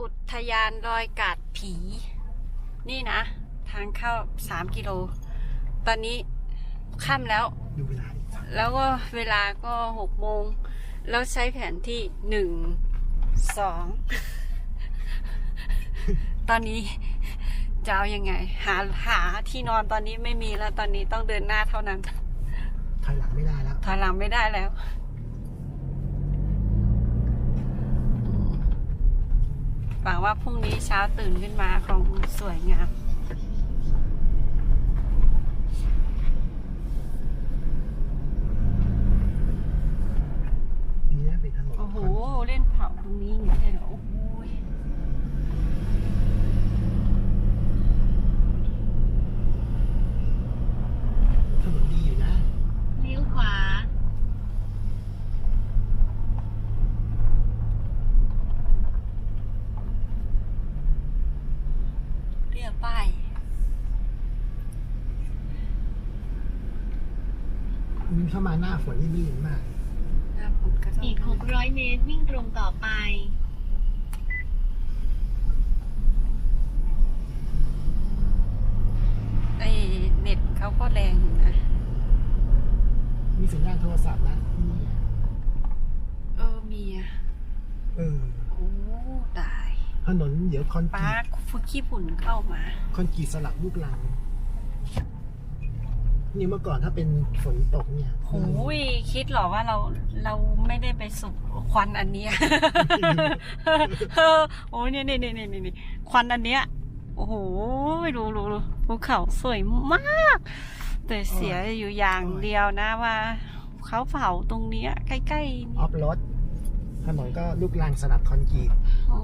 อุทยานรอยกาดผี นี่นะ ทางเข้าสามกิโล ตอนนี้ค่ำแล้ว ดูเวลาดิแล้วก็เวลาก็หกโมง แล้วใช้แผนที่หนึ่งสอง ตอนนี้จะเอายังไง หาหาที่นอนตอนนี้ไม่มีแล้ว ตอนนี้ต้องเดินหน้าเท่านั้นถอยหลังไม่ได้แล้ว ถอยหลังไม่ได้แล้ว หวังว่าพรุ่งนี้เช้าตื่นขึ้นมาคงสวยงาม ดีนะเป็นถนน โอ้โห เล่นเผาตรงนี้อย่างนี้เลยเหรอ โอ้โห ถนนดีอยู่นะ เลี้ยวขวา เรียกป้าย อื มเข้ามาหน้าฝนนี่ลื่นมาก หน้าฝนก็ต้องอีก 600 เมตรวิ่งตรงต่อไป ไอ้เน็ตเขาก็แรงอยู่นะ มีสัญญาณโทรศัพท์นะที่นี่เออ มีอะเออ โอ้ตายถนนเดี๋ยวคอนกป้ารีตฟุกขี้ฝุ่นเข้ามา คอนกรีตสลับลูกลัง นี่เมื่อก่อนถ้าเป็นฝนตกเนี่ยโอ้ยคิดเหรอว่าเราเราไม่ได้ไปสูบควันอันเนี้ยเออโอ้ยเนี่ยเนี่ยเนี่ยเนี่ยเนี่ยควันอันเนี้ยโอ้โหดูดูดูภูเขาสวยมาก แต่เสียอยู่อย่างเดียวนะว่าเขาเผาตรงเนี้ยใกล้ๆออฟรถถนนก็ลูกลังสลับคอนกรีตโอ้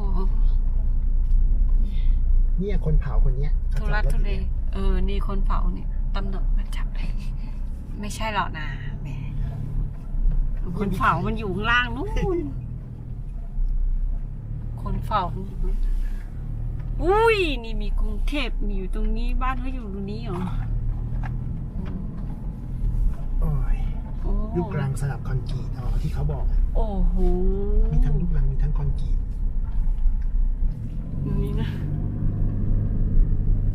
เนี่ยคนเผาคนเนี้ยเขาทุจอรัดกรถทุอยู่เลเนี่ยเออนี่คนเผาเนี่ยตำรวจมาจับเลย ไม่ใช่หรอกนะแหมคนเผามันอยู่ข้างล่างนู่น คนเฝ้าอุ้ยนี่มีกรุงเทพมีอยู่ตรงนี้บ้านเขาอยู่ตรงนี้เหรอโอ้ยโอ้ลูกลังสลับคอนกรีตอ๋อที่เขาบอกอะโอ้โหมีทั้งลูกลังมีทั้งคอนกรีต นี่นะ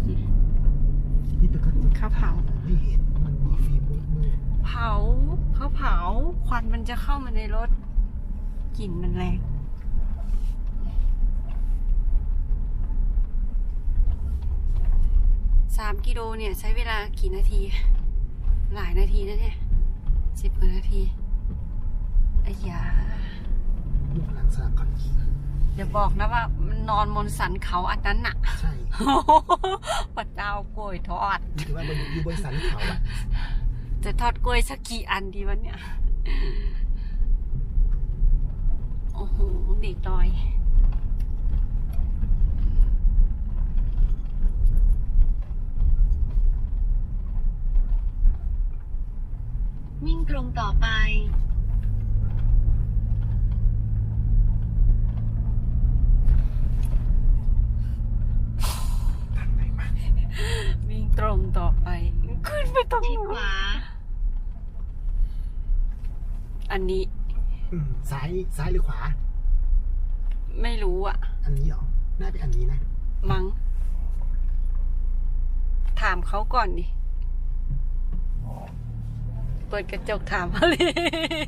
นี่เป็นกระจก เขาเผาไม่เห็นมันมีฟิล์มมืดเผาเขาเผา ควันมันจะเข้ามาในรถ กลิ่นมันแรง สามกิโลเนี่ยใช้เวลากี่นาที หลายนาทีนะเนี่ยสิบกว่านาทีไอ้ยาๆลูกลังสลับคอนกรีต อย่าบอกนะว่ามันนอนบนสันเขาอันนั้นน่ะ ใช่พระเจ้ากล้วยทอดนี่ถือว่ามันอยู่บนสันเขาอะจะทอดกล้วยสักกี่อันดีวะเนี่ย โอ้โหเด็กดอย วิ่งตรงต่อไป วิ่งตรงต่อไป ขึ้นไปตรงชิดนู้ขนวาอันนี้อืมซ้ายซ้ายหรือขวา ไม่รู้อะอันนี้เหรอน่าเป็นอันนี้นะมัง้งถามเขาก่อนดิ เปิดกระจกถามเขาเลย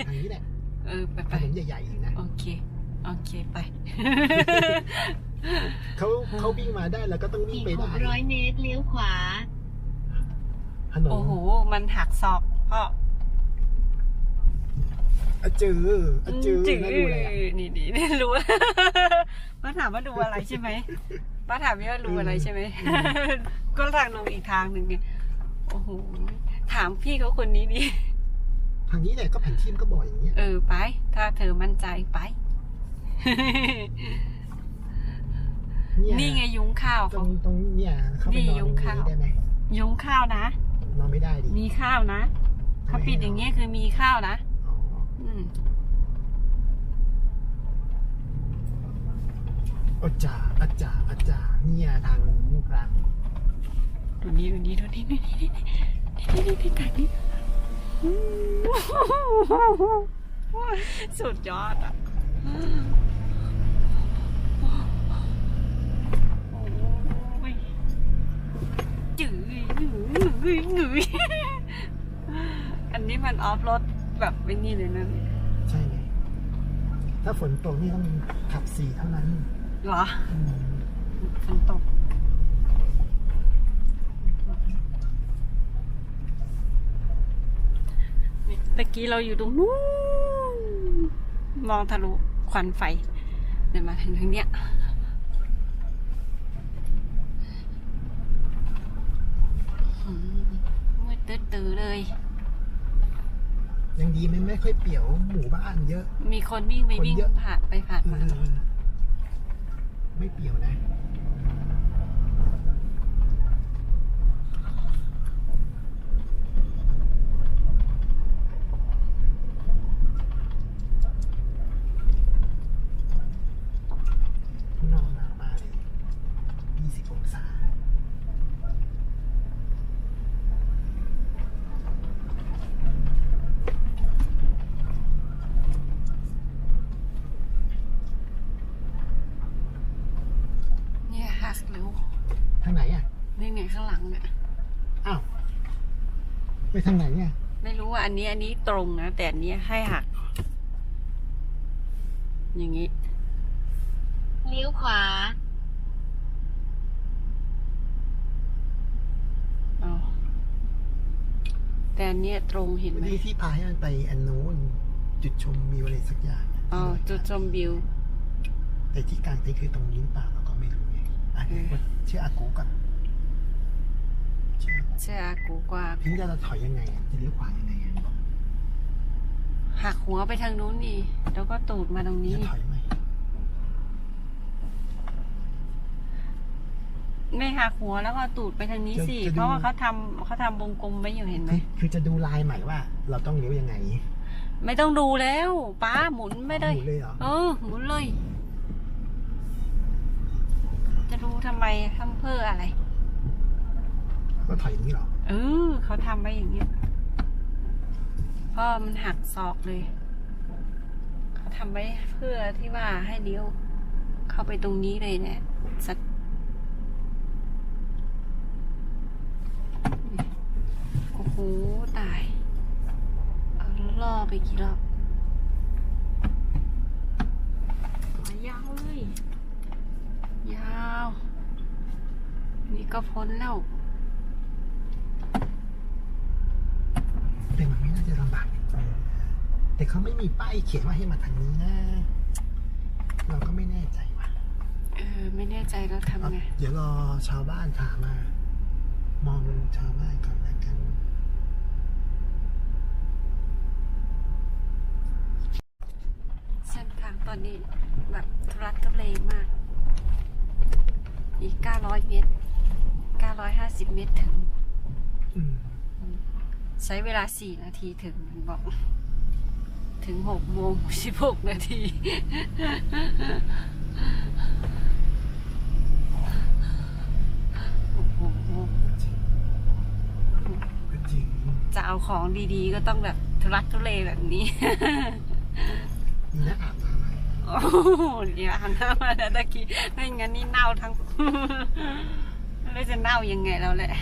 ทางนี้แหละเออ ไปถไปนนใหญ่ๆอีกนะโอเค โอเคไป เขาเขาวิ่งมาได้แล้วก็ต้องวิ่อีงกไปได้600เมตรเลี้ยวขวา ถนนโอ้โห มันหักศอกพ่ออะจืออะจือจืดน่าดูเลยอะนี่นี่นี่รู้ ป้าถามว่าดูอะไรใช่ไหมป้าถามว่ารู้อะไรใช่ไหม ก็ทางลงอีกทางหนึ่งไงโอ้โห ถามพี่เขาคนนี้ดิทางนี้แหละก็แผนที่มันก็บอกอย่างเงี้ย เออไป ถ้าเธอมั่นใจไปเนี่ยนี่ไงยุ้งข้าวตรเขา งตรงเนี่ยเข้าไปนี่นอนยุงข้าวตรงนี้ได้ไหมยุ้งข้าวนะ นอนไม่ได้ดิมีข้าวนะเขาปิดอย่างเงี้ยคือมีข้าวนะอ๋ออืมอาจารย์อาจารย์อาจารย์เนี่ยทางลูกรังดูนี้ดูนี้ดูนี้นี่นี่นี่นี่นี่นี่ถ่ายนี่อืมสุดยอดอะ งยงยอันนี้มันออฟรถแบบไม่นี่เลยนะใช่ไงถ้าฝนตกนี่ต้องขับสี่เท่านั้นเหรอฝนตกตะกี้เราอยู่ตรงนู้นมองทะลุควันไฟ เดินมาถึงทางเนี้ย ยังดีมันไม่ค่อยเปี่ยวหมู่บ้านเยอะ มีคนวิ่งไปคนวิ่งเยอะ ผ่านไปผ่านเอมาอไม่เปี่ยวนะ นอนหนาวมากเลย20องศา เนี่ยหักเร็ว ทางไหนอะ นี่ไงข้างหลังเนี่ย อ้าว ไปทางไหนเนี่ยไม่รู้ว่าอันนี้อันนี้ตรงนะ แต่อันนี้ให้หัก อย่างนี้เลี้ยวขวาเอาแต่อันเนี้ยตรงเห็นไหมที่ที่พาให้มันไปอันโน้นจุดชมวิวอะไรสักอย่างะอ๋อจุดชมวิว แต่ที่กลางเต็นท์คือตรงนี้หรือเปล่าเราก็ไม่รู้ไงอะอืมเชื่ออากูก่อน เชื่อเชื่อกูกว่าทีนี้เราจะถอยยังไงอะจะเลี้ยวขวายังไงอะหักหัวไปทางนู้นนี่แล้วก็ตูดมาตรงนี้ จะถอยไหมไม่หักหัวแล้วก็ตูดไปทางนี้สิเพราะว่าเขาทำเขาทำวงกลมไว้อยู่เห็นไหมคือคือจะดูลายใหม่ว่า เราต้องเลี้ยวยังไงไม่ต้องดูแล้วป้าหมุนไม่ได้หมุนเลยเหรอเออหมุนเลย จะดูทำไมทำเพื่ออะไร ก็ถอยอย่างนี้เหรอ เออเขาทำไว้อย่างเงี้ยเพราะมันหักศอกเลย เขาทำไว้เพื่อที่ว่าให้เลี้ยวเข้าไปตรงนี้เลยเนี่ยสักโอ้โหตาย เอาล่อไปกี่รอบยาวเลย ยาว นี่ก็พ้นแล้ว แต่มันไม่น่าจะลำบากเออแต่เขาไม่มีป้ายเขียนว่าให้มาทางนี้นะ เราก็ไม่แน่ใจว่ะเออ ไม่แน่ใจเราเอาทำไง เดี๋ยวรอชาวบ้านถามมา มองชาวบ้านก่อนแล้วกันเส้นทางตอนนี้แบบทุรักทุเลมาก อีก 900 เมตร 950 เมตรถึง อืม ใช้เวลา4นาทีถึงมันบอก ถึง6โมง16นาทีโอ้โหก็จริงจะเอาของดีๆ ก็ต้องแบบทุรักทุเลแบบนี้มีนักอาบน้ำไหมโอ้โหเดี๋ยวหันหน้ามาแล้วตะกี้ไม่งั้นนี่เน่าทั้งแล้วจะเน่ายังไงแล้วแหละ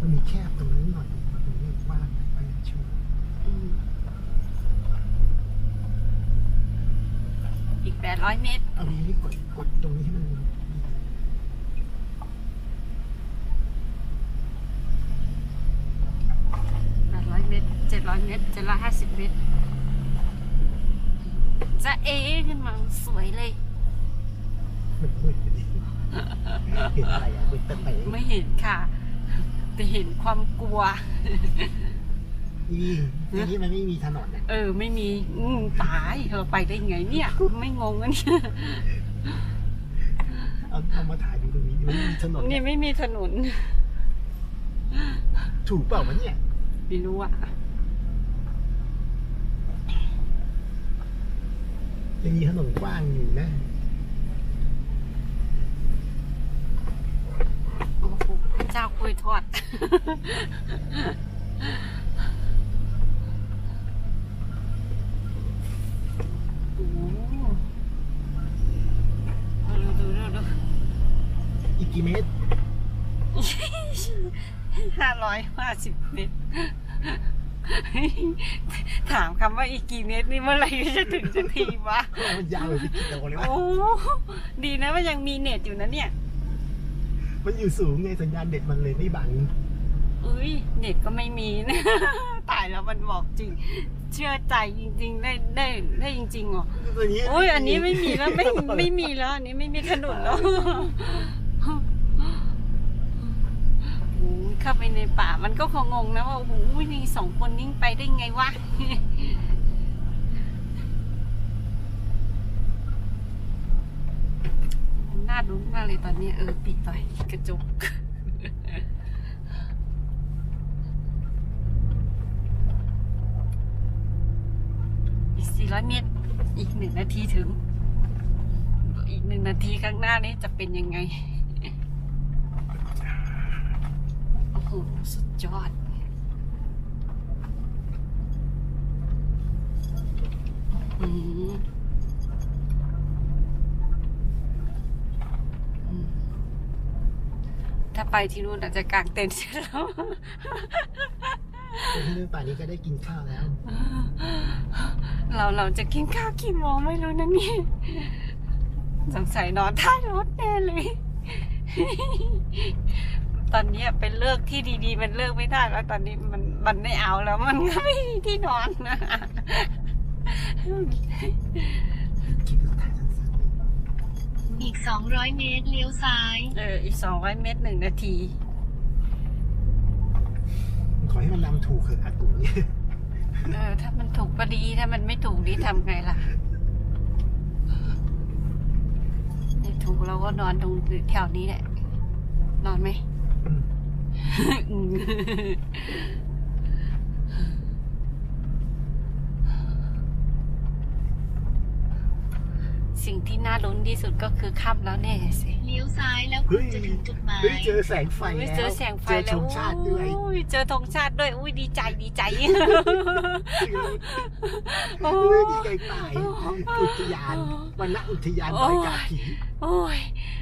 มันมี แคบตรงนี้หน่อยตรงนี้ว่างไปช่วยอืมอีกแปดร้อยเมตร เอานี้กดกดตรงนี้ให้มันแปดร้อยเมตรเจ็ดร้อยเมตรเจ็ดร้อยห้าสิบเมตร จะเอขึ้นมาสวยเลย มันมืดไปดิเห็นอะไรอะมืดเตะไม่เห็นค่ะ แต่เห็นความกลัว นี่ที่นี่มันไม่มีถนนนะเออ ไม่มีอืมตายเราไปได้ไงเนี่ย ไม่งงอันเนี่ยเอาเอามาถ่ายดูตรงนี้มันไม่มีถนนนี่นะไม่มีถนนถูกเปล่าวะเนี่ย ไม่รู้อะยังมีถนนกว้างอยู่นะ โอ้โหพระ เจ้ากล้วยทอด โอ้โหดูดูดูดูอีกกี่เมตรดูห้าร้อยห้าสิบเมตร ถามคำว่าอีกกี่เมตรนี่เมื่อไหร่จะถึงสักทีวะ มันยาวเลยพี่กิโลเลยวะโอ้ ดีนะว่ายังมีเน็ตอยู่นะเนี่ย มันอยู่สูงไงสัญญาณเด็ดมันเลยไม่บังเอ้ยเน็ตก็ไม่มีนะตายแล้วมันบอกจริง เชื่อใจจริง ๆ ได้ได้ได้จริงๆเหรอตัวนี้โอ้ยอันนี้ไม่มีแล้วไม่ไม่มีแล้วอันนี้ไม่มีถนนแล้วโอ้ยเข้าไปในป่ามันก็คงงงนะว่าโอ้โหนี่สองคนนิ่งไปได้ไงวะ น่าดุ้นมากเลยตอนนี้เออปิดต่อยกระจกอีก 400 เมตร อีกหนึ่งนาทีถึง อีกหนึ่งนาทีข้างหน้านี้จะเป็นยังไง โอ้โห สุดยอดอืมอืม ถ้าไปที่นู่นอาจจะกางเต็นท์เสร็จแล้วที่นู่นป่านนี้ก็ได้กินข้าวแล้ว เราเราจะกินข้าวกี่โมงไม่รู้นะเนี่ยสงสัยนอนท้ายรถแน่เลย ตอนนี้เป็นเลือกที่ดีๆ มันเลือกไม่ได้แล้ว ตอนนี้มันมันไม่เอาแล้ว มันก็ไม่มีที่นอนนะคิดดูถ่ายสั้น อีก 200 เมตรเลี้ยวซ้าย เออ อีกสองร้อยเมตรหนึ่งนาทีๆขอให้มันนำถูกเถอะอากูเนี่ยเออ ถ้ามันถูกก็ดี ถ้ามันไม่ถูกนี่ทำไงล่ะไม่ถูกเราก็นอนตรงแถวนี้แหละ นอนไหม อืม สิ่งที่น่าลุ้นที่สุดก็คือค่ำแล้วแน่สิเลี้ยวซ้ายแล้วคุเฮ้ณยจะถึงจุดหมายเฮ้ยเจอแสงไฟอุ๊ยแล้วเจอแสงไฟเจอแล้ธวงชาติด้วยอุ้ยเจอธงชาติด้วยอุ้ยดีใจดีใจโอ้เฮ้ยดีใจตายอุทยานวันณอุทยานดอยกาผีโอ้ย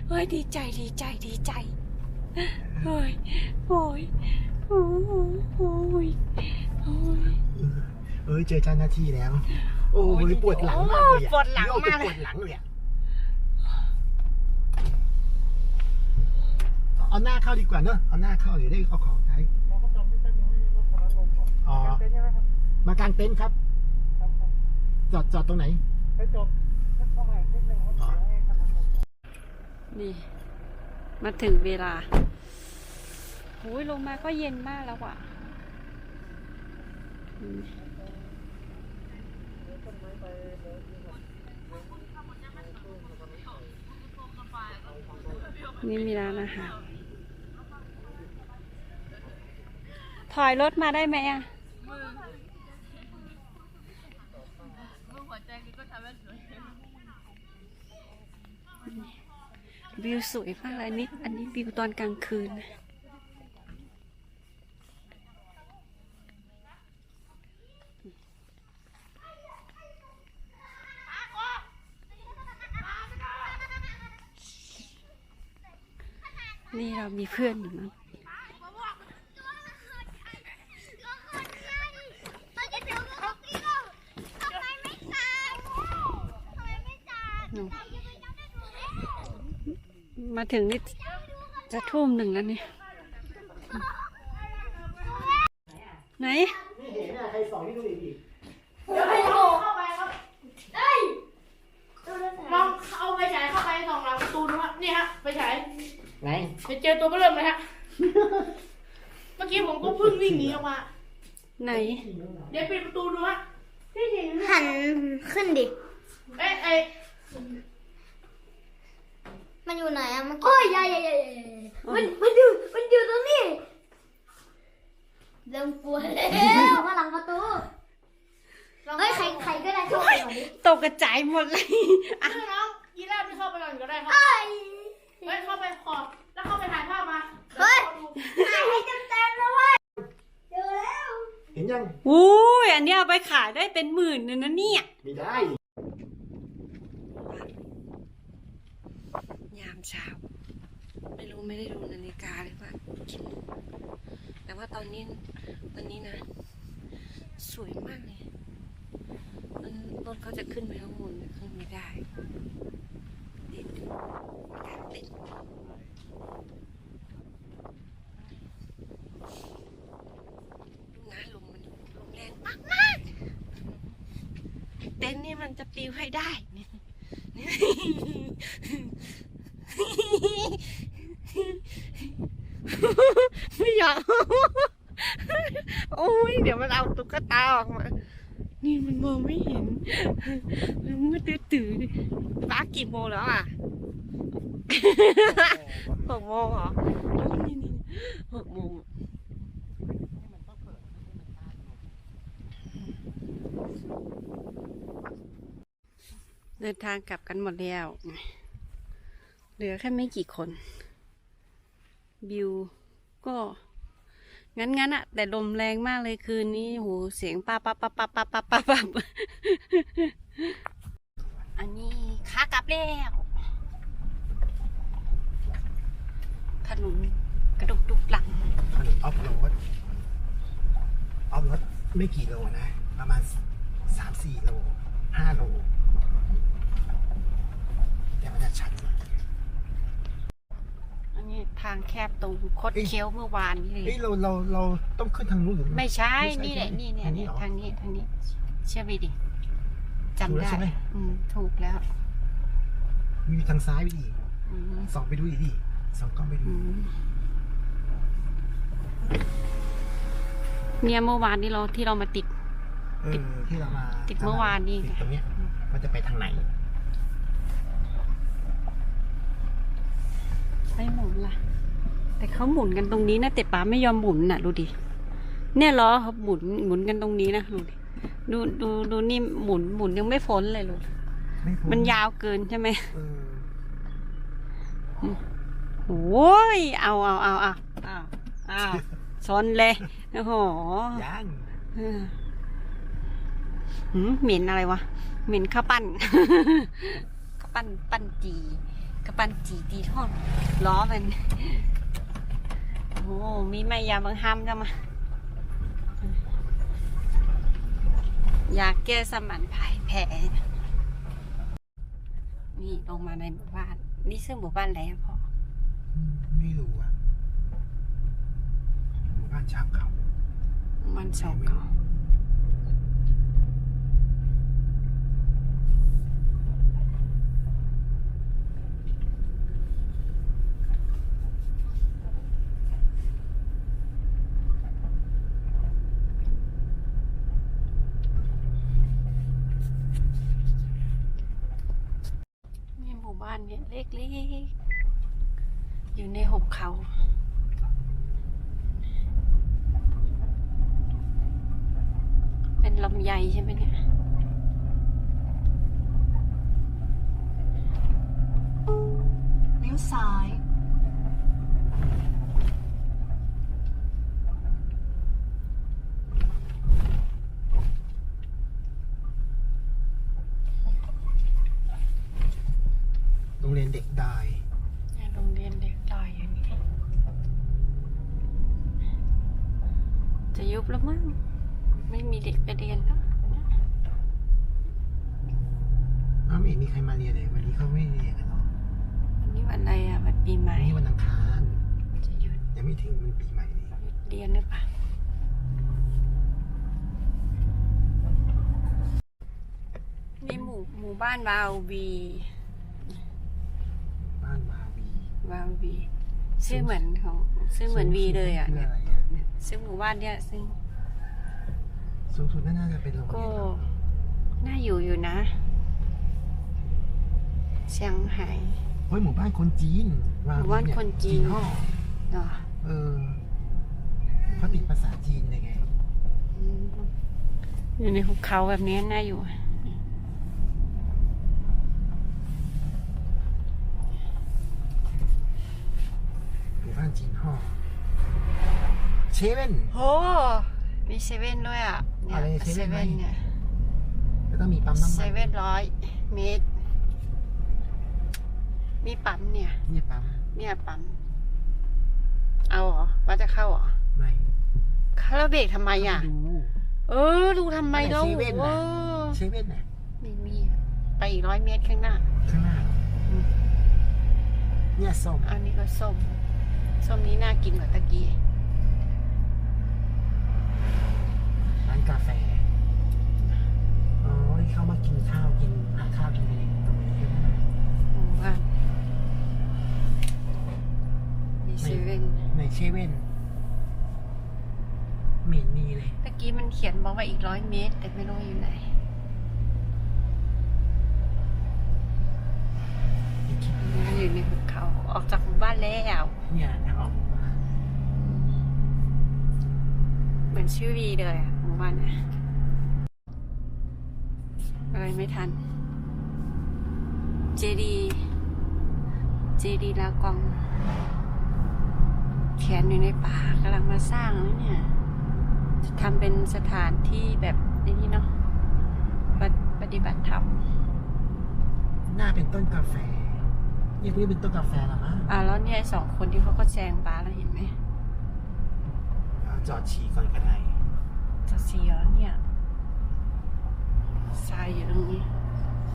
โอ้ยดีใจดีใจดีใจโอ้ยโอ้ยโอ้ยโอ้ยโอ้ยเอ้ยเจอเจ้าหน้าที่แล้ว โอ้โอ้ยยปวดหลังมากเลยอะปวดหลังมากเลย ปวดหลังเลยอะเอาหน้าเข้าดีกว่าเนอะเอาหน้าเข้าเดี๋ยวได้เอาของใช้อ๋อมากางเต็นท์ครับจอดจอดตรงไหนอ๋อนี่ มาถึงเวลาโอ้ยลงมาก็เย็นมากแล้วอะอืม นี่มีร้านอาหารถอยรถมาได้ไหมอะวิวสวยมากเลยอันนี้อันนี้วิวตอนกลางคืน นี่เรามีเพื่อนอยู่นะมาถึงนี่จะทุ่มหนึ่งแล้วนี่ไหนนี่เห็นอะใครสอนที่ดูอีกลองเอาไปฉายเข้าไปส่องหลังประตูดูฮะนี่ฮะไปฉาย ไหนไปเจอตัวเบริ่มเลยฮะ เมื่อกี้ผมก็เพิ่งวิ่งหนีออกมา ไหน เดี๋ยวปิดประตูดูฮะหันขึ้นดิ เอ้ยเอ้ยมันอยู่ไหนอะเมื่อกี้โอ้ยยายยายยายมันมันอยู่มันอยู่ตรงนี้เริ่มกลัวแล้วข้างหลังประตูเฮ้ยใครใครก็ได้เข้าไปก่อนดิตกกระจายหมดเลยอะให้น้อง เอาไปขายได้เป็นหมื่นเลยนะเนี่ย ไม่ได้ ยามเช้า ไม่รู้ไม่ได้ดูนาฬิกาเลยว่ากี่โมงแต่ว่าตอนนี้ตอนนี้นะ สวยมากเลยมันรถเขาจะขึ้นไปข้างบนขึ้นไม่ได้ติดติดดูนะลมมันลมแรงมากมากๆเต็นท์นี่มันจะปลิวให้ ได้เนี่ยไม่อยากโอ้ยเดี๋ยวมันเอาตุ๊กตาออกมานี่มันมองไม่เห็นมันมืดตื่นๆป้ากี่โมงแล้วอะหกโมงเหรอนี่นี่หกโมง เดินทางกลับกันหมดแล้ว เหลือแค่ไม่กี่คน บิวก็งั้นงั้นอะแต่ลมแรงมากเลยคืนนี้โหเสียงป้าป้าป้าป้าป้าป้าป้าป้าอันนี้ขากลับแล้วถนนกระดุกดุกหลังถนนออฟโรดออฟโรดไม่กี่โลนะ ประมาณสามสี่โลห้าโล แต่มันจะชันอันนี้ทางแคบตรงคดเคี้ยวเมื่อวานนี่เลเฮ้ยยเราเราเราต้องขึ้นทางนู้นหรือไม่ใช่ไม่ใช่นี่แหละใช่ไหมนี่เนี่ยทางนี้นี่เหรอ ทางนี้ทางนี้ เชื่อไปดิถูกจำแล้วได้ ใช่ไหม อืมถูกแล้วมีทางซ้ายไปอีกอืมส่องไปดูอีกดิส่องกล้องไปดูอืมเนี่ยเมื่อวานนี้เราที่เรามาติด เออที่เรามาติดเมื่อวานนี่ ติดตรงเนี้ยมันจะไปทางไหน ไม่หมุนล่ะ แต่เขาหมุนกันตรงนี้นะแต่ป๋าไม่ยอมหมุนน่ะ ดูดิ เนี่ยล้อเขาหมุนหมุนกันตรงนี้นะดูดิดูดูดูนี่หมุนหมุนยังไม่พ้นเลยลูกไม่พ้มันยาวเกินใช่ไหมเออโอ้ยเอาเอาเอาเอาเอาเอาชนเลยโอ้โหยังเออหืมเหม็นอะไรวะ เหม็นข้าวปั้นข้าวปั้นปั้นจี ข้าวปั้นจีตีทอดล้อมันโอ้โหมีแม่ยาบางห้ามจะมาอยากแก้สมันภายแผลนี่ลงมาในหมู่บ้าน นี่ซึ่งหมู่บ้านอะไรอะพ่ออืมไม่รู้อะหมู่บ้านชาวเขาหมู่บ้านสองเขา นี่หมู่บ้านเนี่ยเล็กๆ อยู่ในหุบเขา เป็นลำไยใช่ไหมเนี่ยเลี้ยวซ้าย โรงเรียนเด็กดาย เนี่ยโรงเรียนเด็กดอยอย่างนี้ จะยุ บแล้วมั้งไม่มีเด็กไปเรียนแล้วเนี่ยอ้าวไม่เห็นมีใครมาเรียนเลยวันนี้เขาไม่เรียนกันหรอวันนี้วันอะไรอะวันปีใหม่วันนี้วันอังคารจะหยุดยังไม่ถึงมันปีใหม่นี่หยุดเรียนหรือเปล่านี่หมู่หมู่บ้านวาววีบ้านวาวีวาววีชื่อเหมือนของชื่อเหมือนวีเลยอะคือเนี่ยอะไรอะ เนี่ยซึ่งหมู่บ้านเนี่ยซึ่งสูงสุดน่าจะเป็นโรงก็เรียนเหรอน่าอยู่อยู่นะเชียงไฮ้ เฮ้ยหมู่บ้านคนจีนวาหมู่บ้านเยคนจีนห่อเหรอเออเขาติดภาษาจีนเลยไง อืมอยู่ในหุบเขาแบบนี้น่าอยู่ หมู่บ้านจีนห่อ เชเว่น โห มีเซเว่นด้วยอะเนี่ยอะไรเซเซเว่นไหมเว่นเนี่ยแล้วก็มีปั๊มน้ำเซมันเว่นร้อยเมตร มีปั๊มเนี่ย เนี่ยปั๊มเนี่ยปั๊ม เอาเหรอว่าจะเข้าเหรอไม่เข้าแล้วเบรกทำไมอะ ดู เออ ดูทำไมแล้วเซเว่นเอน่ะอเซเว่นน่ะไม่มีไปอีกร้อยเมตรข้างหน้า ข้างหน้าอืม เนี่ยส้มอันนี้ก็ส้ม ส้มนี้น่ากินกว่าตะกี้ ร้านกาแฟอ๋อที่เขามากินข้าวกินหาข้าวกินเองตรงนี้ใช่ไหมหมู่บ้านมีเซเว่นในเซเว่นเหม็นมีเลย ตะกี้มันเขียนบอกว่าอีกร้อยเมตร แต่ไม่รู้อยู่ไหนมันอยู่ในภูเขาออกจากหมู่บ้านแล้ว เนี่ยทางออกหมู่บ้าน เหมือน ชื่อวีเลยอะหมู่บ้านนะอะไรไม่ทัน เจดี เจดีลากองแขนอยู่ในป่ากำลังมาสร้างแล้วเนี่ย จะทำเป็นสถานที่แบบในนี้เนาะปฏิปฏิบัติธรรมหน้าเป็นต้นกาแฟเนี่ยพวกนี้เป็นต้นกาแฟเหรอมั้งอ่าแล้วเนี่ยไอ้สองคนที่เขาก็แซงป้าแล้วเห็นไหมเอาจอดฉี่ก่อนก็ได้ จะเสีย